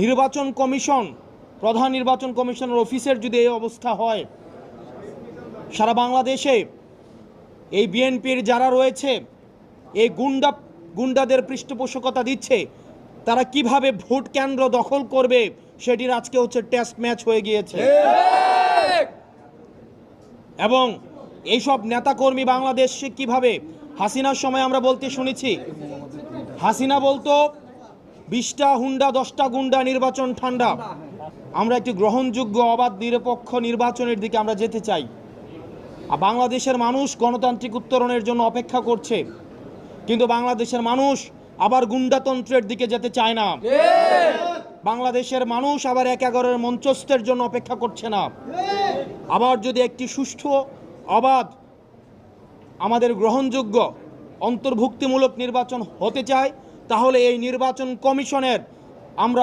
নির্বাচন কমিশন, প্রধান নির্বাচন কমিশনের অফিসের যদি এই অবস্থা হয়, সারা বাংলাদেশে এই বিএনপির যারা রয়েছে, এই গুন্ডা, গুন্ডাদের পৃষ্ঠপোষকতা দিচ্ছে, তারা কীভাবে ভোট কেন্দ্র দখল করবে, সেটির আজকে হচ্ছে টেস্ট ম্যাচ হয়ে গিয়েছে। এবং এইসব নেতাকর্মী বাংলাদেশে কীভাবে, হাসিনার সময় আমরা বলতে শুনেছি, হাসিনা বলতো বিশটা হুন্ডা, দশটা গুন্ডা নির্বাচন ঠান্ডা। আমরা একটি গ্রহণযোগ্য, অবাধ, নিরপেক্ষ নির্বাচনের দিকে আমরা যেতে চাই। আর বাংলাদেশের মানুষ গণতান্ত্রিক উত্তরণের জন্য অপেক্ষা করছে। কিন্তু বাংলাদেশের মানুষ আবার গুন্ডাতন্ত্রের দিকে যেতে চায় না। বাংলাদেশের মানুষ আবার এক এগারোর মঞ্চস্থের জন্য অপেক্ষা করছে না। আবার যদি একটি সুষ্ঠু, অবাধ, আমাদের গ্রহণযোগ্য, অন্তর্ভুক্তিমূলক নির্বাচন হতে চায় তাহলে এই নির্বাচন কমিশনের আমরা